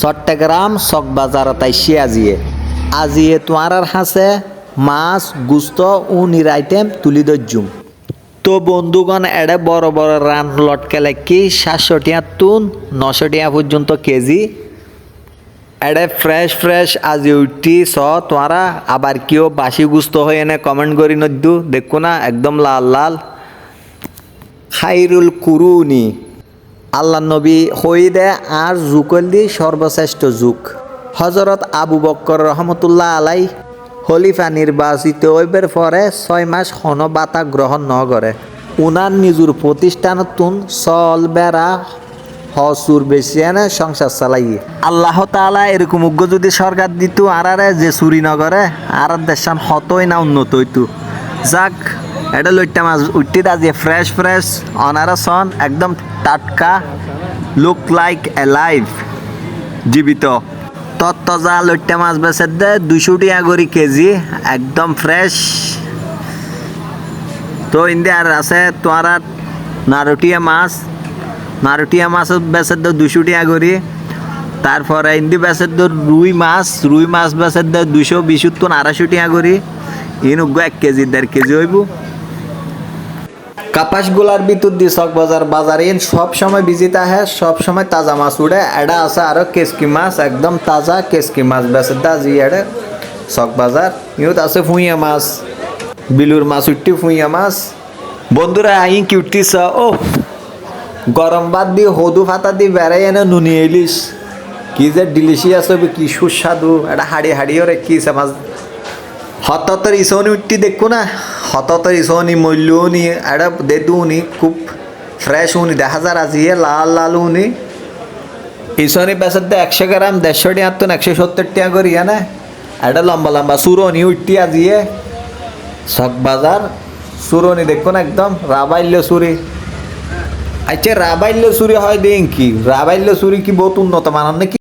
চট্টগ্রাম চকবাজার তাইছি আজিয়ে। আজিয়ে তোমার হাসে মাছ, গুস্ত ও নির আইটেম তুলি দজ্জুম তো বন্ধুগণ এড়ে বড় বড় রান লটকে লেখি সাতশো টিয়া তুন নশো টিয়া পর্যন্ত কেজি। এড়ে ফ্রেশ ফ্রেশ আজি উঠি স তোমরা আবার কেউ বাসি গুস্ত হয়ে এনে কমেন্ট করি নদ্দু দেখো না একদম লাল লাল। খাইরুল কুরুনি আল্লাহ নবী হই দে আর জুকলি সর্বশ্রেষ্ঠ যুগ হজরত আবু বক্কর রহমতুল্লাহ আলাই খলিফা নির্বাচিত হইবার পরে ছয় মাস হন বাতা গ্রহণ ন করে উনার নিজুর প্রতিষ্ঠানতুন চল বেড়া হসুর বেশি এনে সংসার চালাই আল্লাহ তালা এরকম উগ্র যদি সরকার দিত আরে যে চুরি নগরে আর দেশান হতই না উন্নত হইতো। যাক এটা লইটা মাছ, উঠতে দাজিয়ে ফ্রেশ ফ্রেশ অনারা সন একদম টাটকা লুক লাইক এ লাইভ জীবিত তত্তজা লইটা মাছ বেচে দে দুশো টিয়া করি কেজি, একদম ফ্রেশ তো ইন্দি আর আছে তোমার নারটিয়া মাছ। নারটিয়া মাছ বেচে দে দুশো টিয়া করি। তারপরে ইন্দি বেচে দে রুই মাছ রুই মাছ বেচে দে দুশো বিশুত্তর আড়াইশো টিয়া করি। ইন উগ্র এক কেজি, দেড় কেজি হইব। কাপাসগুলার ভিতর দি চক বাজার বাজার সব সময় বিজিত আহে, সব সময় তাজা মাছ উড়ে, এডা আছে আরও কেসকি মাছ, একদম তাজা কেসকি মাছ বেচে দাজি এডে। চক বাজার, ইউত আছে ফুইয়া মাছ, বিলুর মাছ উঠতি ফুইয়া মাছ। বন্ধুরা আই কি উঠতিস ও, গরম ভাত দি, হদু ফাতা দি, বেড়াই এনে নুনি এলিস কি যে ডিলিশিয়াস হবে, কি সুস্বাদু এটা হাড়ি হাড়ি ওরে কি সে মাছ। হততর ইসনি উঠতি দেখো না। হততর ইসনি মূল্য উনি এটা দেদু উনি খুব ফ্রেশ উনি, দেখা যায় আজি লাল লাল উনি। ইসনি বেসার দে একশো গ্রাম, দেড়শো টিয়া তো একশো সত্তর টিয়া করি না। এটা লম্বা লম্বা সুরনি উঠতি আজিয়ে শখ বাজার, সুরনি দেখো না একদম, রাবাইল্য সুরি। আচ্ছা রাবাইল্য সুরি হয় দেন কি? রাবাইল্য সুরি কি বহুত উন্নত মানার নাকি?